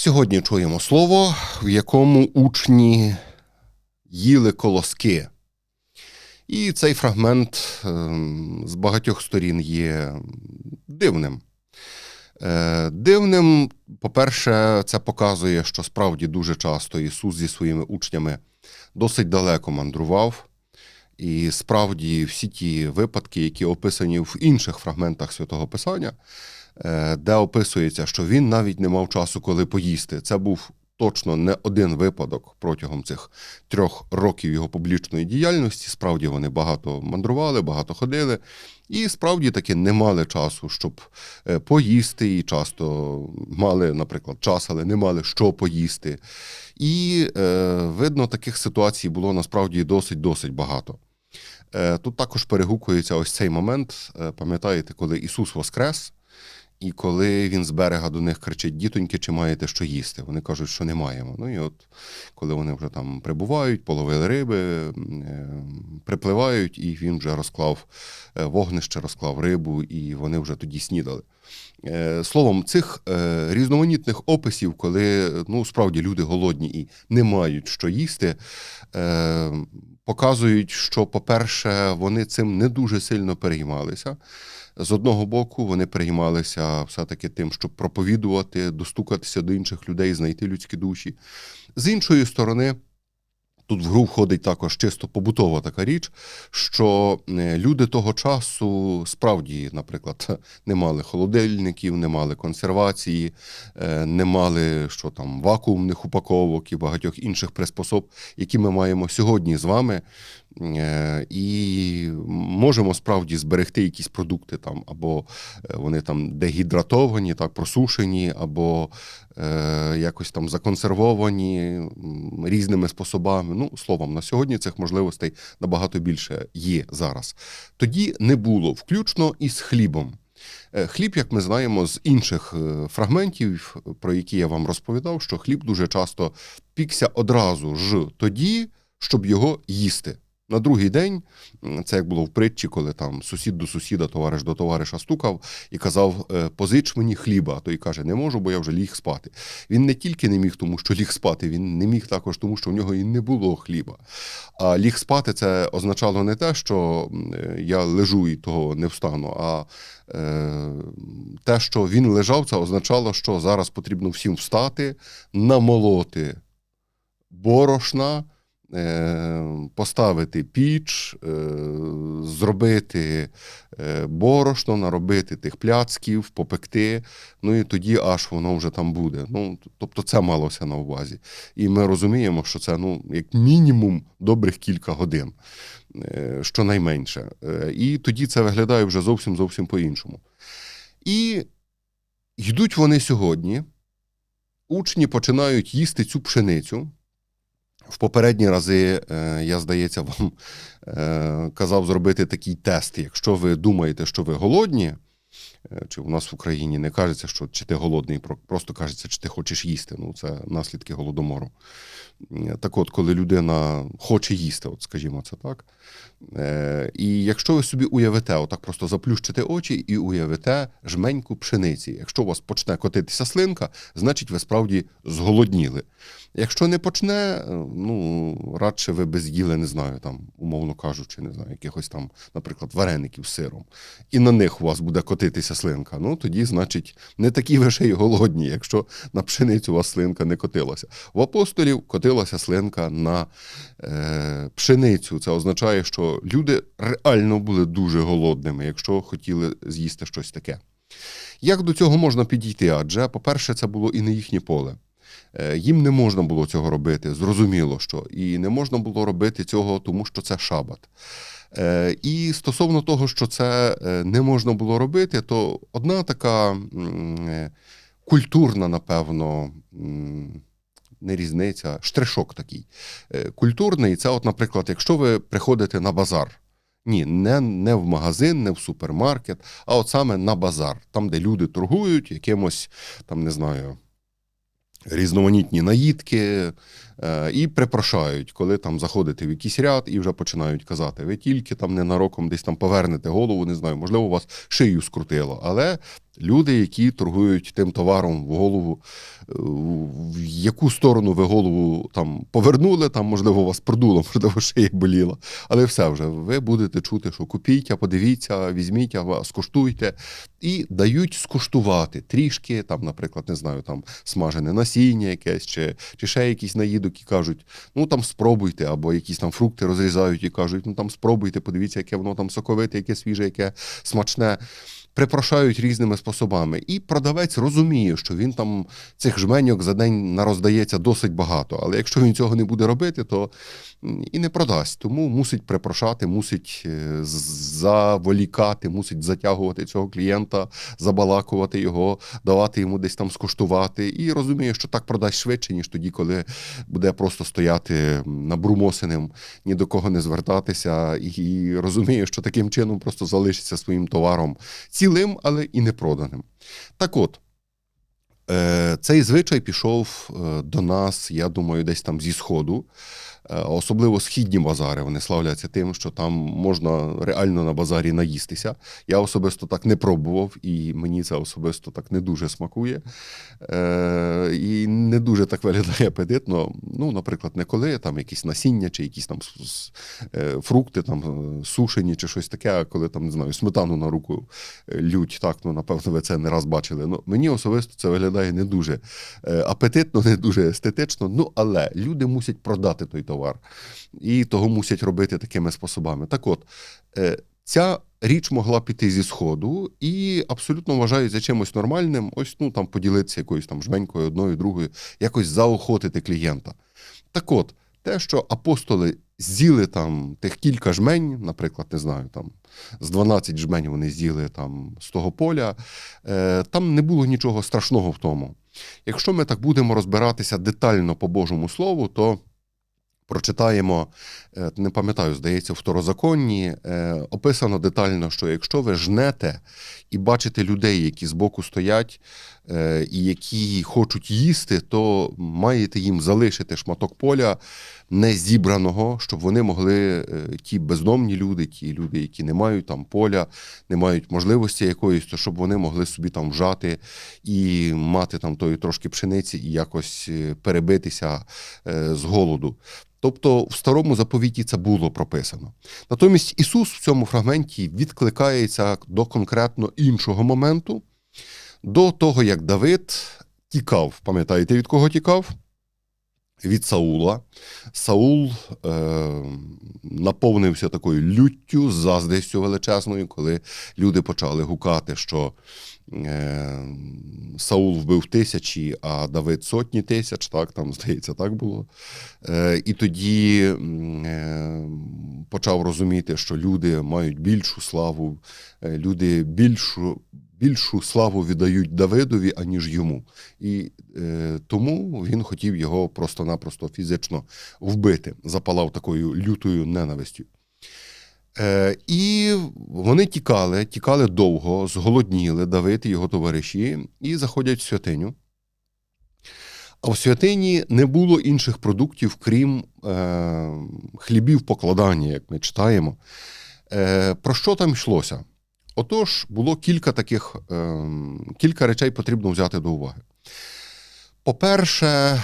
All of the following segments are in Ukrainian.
Сьогодні чуємо слово, в якому учні їли колоски. І цей фрагмент ем, з багатьох сторін є дивним. Е, Дивним, по-перше, це показує, що справді дуже часто Ісус зі своїми учнями досить далеко мандрував. І справді всі ті випадки, які описані в інших фрагментах святого Писання, де описується, що він навіть не мав часу, коли поїсти. Це був точно не один випадок протягом цих трьох років його публічної діяльності. Справді вони багато мандрували, багато ходили, і справді таки не мали часу, щоб е, поїсти, і часто мали, наприклад, час, але не мали що поїсти. І е, видно, таких ситуацій було насправді досить досить багато. Е, Тут також перегукується ось цей момент. Е, Пам'ятаєте, коли Ісус Воскрес, і коли він з берега до них кричить: Дітоньки, чи маєте що їсти? Вони кажуть, що не маємо. Ну і от коли вони вже там прибувають, половили риби, е, припливають, і він вже розклав е, вогнище, розклав рибу, і вони вже тоді снідали. Е, Словом, цих різноманітних описів, коли ну, справді люди голодні і не мають що їсти, показують, що, по-перше, вони цим не дуже сильно переймалися. З одного боку, вони переймалися все-таки тим, щоб проповідувати, достукатися до інших людей, знайти людські душі. З іншої сторони, тут в гру входить також чисто побутова така річ, що е, люди того часу справді, наприклад, не мали холодильників, не мали консервації, е, не мали що там вакуумних упаковок і багатьох інших приспособ, які ми маємо сьогодні з вами. Е, І можемо справді зберегти якісь продукти там, або е, вони там дегідратовані, так, просушені, або е, якось там законсервовані різними способами. Ну, словом, на сьогодні цих можливостей набагато більше є зараз. Тоді не було, включно із хлібом. Е, Хліб, як ми знаємо з інших фрагментів, про які я вам розповідав, що хліб дуже часто пікся одразу ж тоді, щоб його їсти. На другий день, це як було в притчі, коли там сусід до сусіда, товариш до товариша стукав і казав: е, позич мені хліба. А той каже, не можу, бо я вже ліг спати. Він не тільки не міг, тому що ліг спати, він не міг також, тому що в нього і не було хліба. А ліг спати це означало не те, що е, я лежу і того не встану, а е, те, що він лежав, це означало, що зараз потрібно всім встати, намолоти борошна, поставити піч, е, зробити е, борошно, наробити тих пляцків, попекти. Ну і тоді аж воно вже там буде. Ну, тобто це малося на увазі. І ми розуміємо, що це ну, як мінімум добрих кілька годин, е, щонайменше. Е, І тоді це виглядає вже зовсім зовсім по-іншому. І йдуть вони сьогодні, учні починають їсти цю пшеницю. В попередні рази е, я, здається, вам е, казав зробити такий тест. Якщо ви думаєте, що ви голодні, е, чи у нас в Україні не кажеться, що чи ти голодний, просто кажеться, чи ти хочеш їсти. Ну, це наслідки голодомору. Так от, коли людина хоче їсти, от скажімо це так. І якщо ви собі уявите, отак просто заплющите очі і уявите жменьку пшениці. Якщо у вас почне котитися слинка, значить ви справді зголодніли. Якщо не почне, е, ну радше ви без їли, не знаю, там, умовно кажучи, не знаю, якихось там, наприклад, вареників з сиром, і на них у вас буде котитися слинка. Ну тоді, значить, не такі ви ще й голодні, якщо на пшеницю у вас слинка не котилася. В апостолів котилася слинка на е, пшеницю. Це означає, що люди реально були дуже голодними, якщо хотіли з'їсти щось таке. Як до цього можна підійти? Адже, по-перше, це було і не їхнє поле. Е, Їм не можна було цього робити, зрозуміло, що і не можна було робити цього, тому що це шабат. Е, І стосовно того, що це е, не можна було робити, то одна така культурна, напевно, не різниця, штришок такий. Культурний це, от, наприклад, якщо ви приходите на базар. Ні, не, не в магазин, не в супермаркет, а от саме на базар, там, де люди торгують якимось, там, не знаю, різноманітні наїдки, і припрошають, коли там заходите в якийсь ряд і вже починають казати: ви тільки там ненароком десь там повернете голову, не знаю, можливо, вас шию скрутило. Але люди, які торгують тим товаром в голову, е, в яку сторону ви голову там повернули, там, можливо, вас продуло, можливо, шия боліла. Але все вже, ви будете чути, що купіть, а подивіться, візьміть, а скуштуйте. І дають скуштувати трішки, там, наприклад, не знаю, там смажене насіння якесь, чи, чи ще якийсь наїдок, і кажуть, ну там спробуйте, або якісь там фрукти розрізають і кажуть, ну там спробуйте, подивіться, яке воно там соковите, яке свіже, яке смачне. Припрошають різними способами, і продавець розуміє, що він там цих жменьок за день нароздається досить багато. Але якщо він цього не буде робити, то і не продасть. Тому мусить припрошати, мусить е, заволікати, мусить затягувати цього клієнта, забалакувати його, давати йому десь там скуштувати. І розуміє, що так продасть швидше, ніж тоді, коли буде просто стояти набрумосеним, ні до кого не звертатися, і розуміє, що таким чином просто залишиться своїм товаром цілим, але і не проданим. Так от. Е, Цей звичай пішов е, до нас, я думаю, десь там зі сходу. Е, Особливо східні базари вони славляться тим, що там можна реально на базарі наїстися. Я особисто так не пробував, і мені це особисто так не дуже смакує. Е, І не дуже так виглядає апетитно. Ну, наприклад, не коли там якісь насіння чи якісь там фрукти, там сушені чи щось таке, коли там не знаю, сметану на руку лють. Так, ну напевно, ви це не раз бачили. Ну, мені особисто це виглядає не дуже е, апетитно, не дуже естетично. Ну, але люди мусять продати той товар. І того мусять робити такими способами. Так от, е, ця річ могла піти зі сходу і абсолютно вважається чимось нормальним. Ось ну там поділитися якоюсь там жменькою, одною, другою, якось заохотити клієнта. Так от, те, що апостоли з'їли там тих кілька жмень, наприклад, не знаю, там з 12 жмень вони з'їли там з того поля, е, там не було нічого страшного в тому. Якщо ми так будемо розбиратися детально по Божому Слову, то прочитаємо, е, не пам'ятаю, здається, в второзаконні е, описано детально, що якщо ви жнете і бачите людей, які збоку стоять е, і які хочуть їсти, то маєте їм залишити шматок поля не зібраного, щоб вони могли, е, ті бездомні люди, ті люди, які не мають там поля, не мають можливості якоїсь, то щоб вони могли собі там вжати і мати там тої трошки пшениці і якось е, перебитися е, з голоду. Тобто в старому заповіті це було прописано. Натомість Ісус в цьому фрагменті відкликається до конкретно іншого моменту, до того, як Давид тікав. Пам'ятаєте, від кого тікав? Від Саула. Саул е, наповнився такою люттю, заздрістю величезною, коли люди почали гукати, що е, Саул вбив тисячі, а Давид сотні тисяч, так, там, здається, так було. Е, і тоді е, почав розуміти, що люди мають більшу славу, е, люди більшу, більшу славу віддають Давидові, аніж йому. І е, тому він хотів його просто-напросто фізично вбити, запалав такою лютою ненавистю. Е, і вони тікали, тікали довго, зголодніли Давид і його товариші, і заходять в святиню. А в святині не було інших продуктів, крім е, хлібів покладання, як ми читаємо. Е, про що там йшлося? Отож, було кілька таких, е, кілька речей потрібно взяти до уваги. По-перше,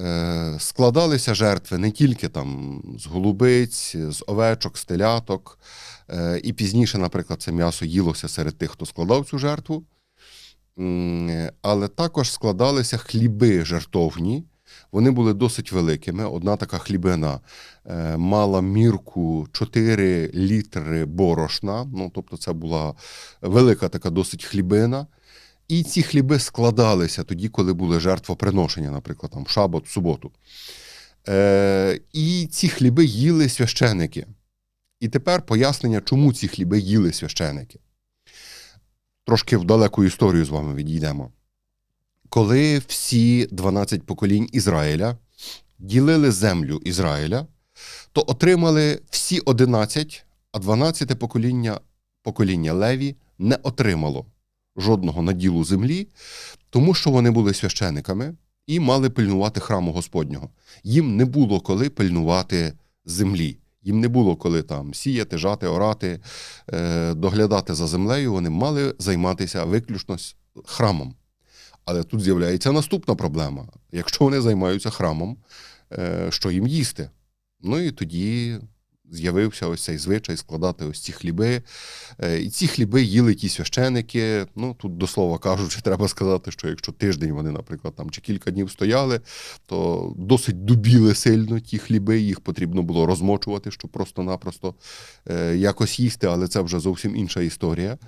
е, складалися жертви не тільки там з голубиць, з овечок, з теляток, е, і пізніше, наприклад, це м'ясо їлося серед тих, хто складав цю жертву. Але також складалися хліби жертовні. Вони були досить великими. Одна така хлібина е, мала мірку 4 літри борошна. Ну, тобто, це була велика така досить хлібина. І ці хліби складалися тоді, коли були жертвоприношення, наприклад, там в шабот, в суботу. Е, і ці хліби їли священики. І тепер пояснення, чому ці хліби їли священики. Трошки в далеку історію з вами відійдемо. Коли всі 12 поколінь Ізраїля ділили землю Ізраїля, то отримали всі 11, а 12 покоління, покоління Леві не отримало жодного наділу землі, тому що вони були священиками, і мали пильнувати храму Господнього. Їм не було коли пильнувати землі. Їм не було коли там сіяти, жати, орати, е, доглядати за землею. Вони мали займатися виключно храмом. Але тут з'являється наступна проблема. Якщо вони займаються храмом, е, що їм їсти? Ну і тоді з'явився ось цей звичай складати ось ці хліби. Е, І ці хліби їли ті священики. Ну тут до слова кажучи, треба сказати, що якщо тиждень вони, наприклад, там чи кілька днів стояли, то досить дубіли сильно ті хліби. Їх потрібно було розмочувати, щоб просто-напросто е, якось їсти, але це вже зовсім інша історія.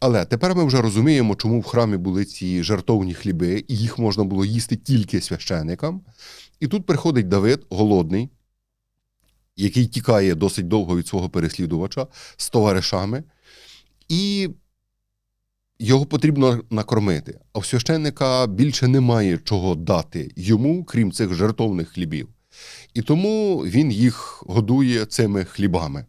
Але тепер ми вже розуміємо, чому в храмі були ці жертовні хліби, і їх можна було їсти тільки священикам. І тут приходить Давид, голодний, який тікає досить довго від свого переслідувача з товаришами, і його потрібно накормити. А в священника більше немає чого дати йому, крім цих жертовних хлібів. І тому він їх годує цими хлібами.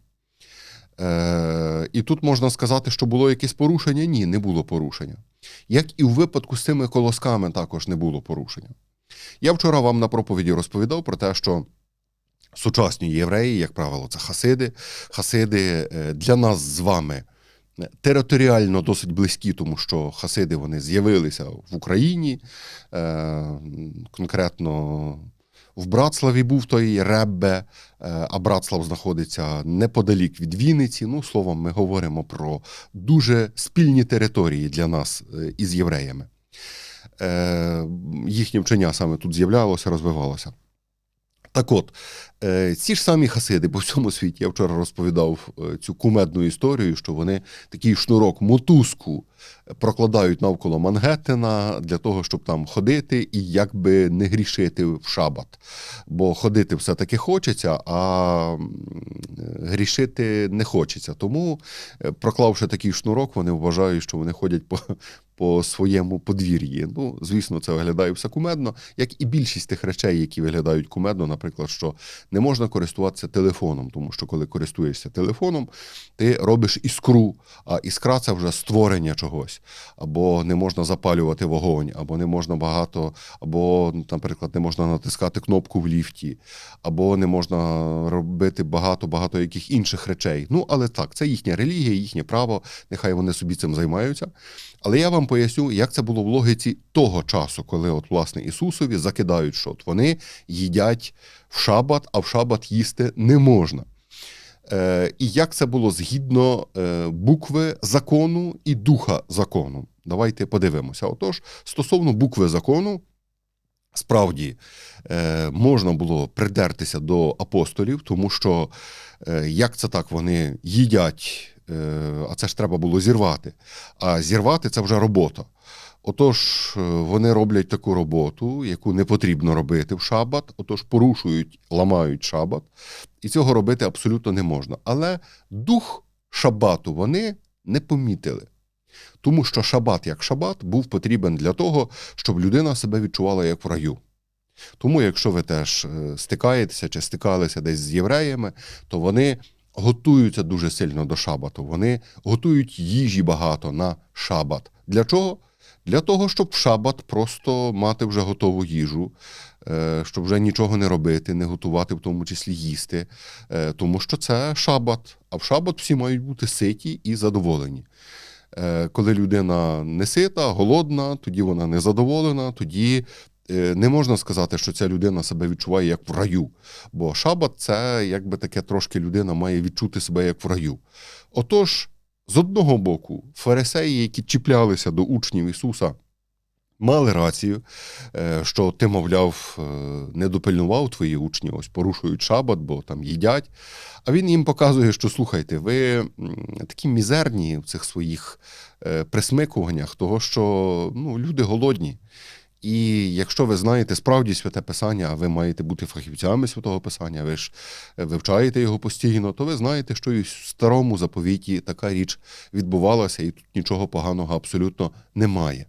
Е, і тут можна сказати, що було якесь порушення? Ні, не було порушення. Як і в випадку з цими колосками також не було порушення. Я вчора вам на проповіді розповідав про те, що сучасні євреї, як правило, це хасиди. Хасиди е, для нас з вами е, територіально досить близькі, тому що хасиди вони з'явилися в Україні, е, конкретно в Братславі був той Реббе, а Братслав знаходиться неподалік від Вінниці. Ну, словом, ми говоримо про дуже спільні території для нас із євреями. Їхнє вчення саме тут з'являлося, розвивалося. Так от, е, ці ж самі хасиди по всьому світі, я вчора розповідав е, цю кумедну історію, що вони такий шнурок, мотузку прокладають навколо Мангеттена для того, щоб там ходити і якби не грішити в шабат. Бо ходити все-таки хочеться, а грішити не хочеться. Тому, е, проклавши такий шнурок, вони вважають, що вони ходять по, по своєму подвір'ї. Ну, звісно, це виглядає все кумедно, як і більшість тих речей, які виглядають кумедно, наприклад, що не можна користуватися телефоном, тому що коли користуєшся телефоном, ти робиш іскру, а іскра це вже створення чогось. Або не можна запалювати вогонь, або не можна багато, або, наприклад, не можна натискати кнопку в ліфті, або не можна робити багато-багато яких інших речей. Ну, але так, це їхня релігія, їхнє право, нехай вони собі цим займаються. Але я вам поясню, як це було в логіці того часу, коли от, власне, Ісусові закидають, що от вони їдять в шабат, а в шабат їсти не можна. Е, і як це було згідно е, букви закону і духа закону. Давайте подивимося. Отож, стосовно букви закону, справді е, можна було придертися до апостолів, тому що е, як це так вони їдять, а це ж треба було зірвати. А зірвати це вже робота. Отож, е, вони роблять таку роботу, яку не потрібно робити в шабат, отож порушують, ламають шабат, і цього робити абсолютно не можна. Але дух шабату вони не помітили. Тому що шабат як шабат був потрібен для того, щоб людина себе відчувала як в раю. Тому, якщо ви теж е, стикаєтеся чи стикалися десь з євреями, то вони готуються дуже сильно до шабату. Вони готують їжі багато на шабат. Для чого? Для того, щоб в шабат просто мати вже готову їжу, е, щоб вже нічого не робити, не готувати, в тому числі їсти, е, тому що це шабат. А в шабат всі мають бути ситі і задоволені. Е, Коли людина не сита, голодна, тоді вона незадоволена, тоді не можна сказати, що ця людина себе відчуває як в раю. Бо шабат це якби таке трошки людина має відчути себе як в раю. Отож, з одного боку, фарисеї, які чіплялися до учнів Ісуса, мали рацію, е, що ти, мовляв, е, не допильнував твої учні, ось порушують шабат, бо там їдять. А він їм показує, що слухайте, ви такі мізерні в цих своїх е, присмикуваннях, того, що ну, люди голодні. І якщо ви знаєте справді святе писання, а ви маєте бути фахівцями святого писання, ви ж е, вивчаєте його постійно, то ви знаєте, що і в старому заповіті така річ відбувалася, і тут нічого поганого абсолютно немає.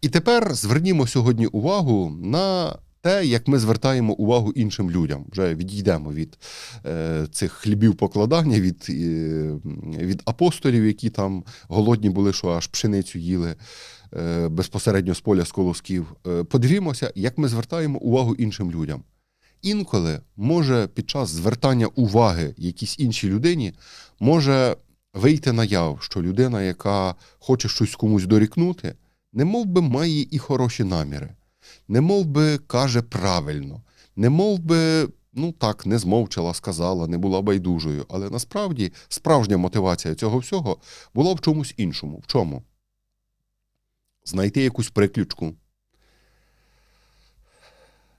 І тепер звернімо сьогодні увагу на те, як ми звертаємо увагу іншим людям. Вже відійдемо від е, цих хлібів покладання, від, е, від апостолів, які там голодні були, що аж пшеницю їли безпосередньо з поля з колосків. Е, подивімося, як ми звертаємо увагу іншим людям. Інколи може під час звертання уваги якійсь іншій людині може вийти наяв, що людина, яка хоче щось комусь дорікнути, не мов би має і хороші наміри, не мов би каже правильно, не мов би, ну так, не змовчала, сказала, не була байдужою. Але насправді справжня мотивація цього всього була в чомусь іншому. В чому? Знайти якусь приключку,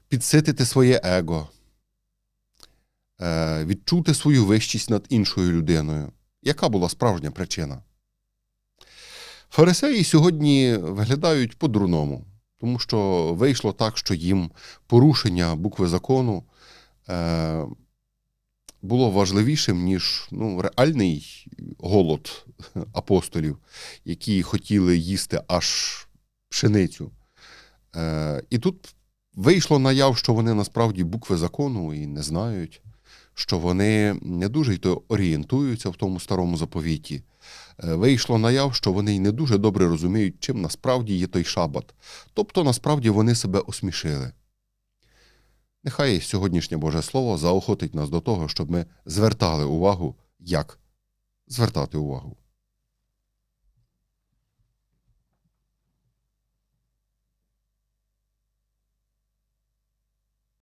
підситити своє его, е, відчути свою вищість над іншою людиною. Яка була справжня причина? Фарисеї сьогодні виглядають по-дурному, тому що вийшло так, що їм порушення букви закону е, було важливішим, ніж ну, реальний голод апостолів, які хотіли їсти аж пшеницю. Е, і тут вийшло наяв, що вони насправді букви закону і не знають, що вони не дуже й то орієнтуються в тому старому заповіті. Е, Вийшло наяв, що вони й не дуже добре розуміють, чим насправді є той шабат. Тобто, насправді вони себе осмішили. Нехай сьогоднішнє Боже Слово заохотить нас до того, щоб ми звертали увагу, як звертати увагу.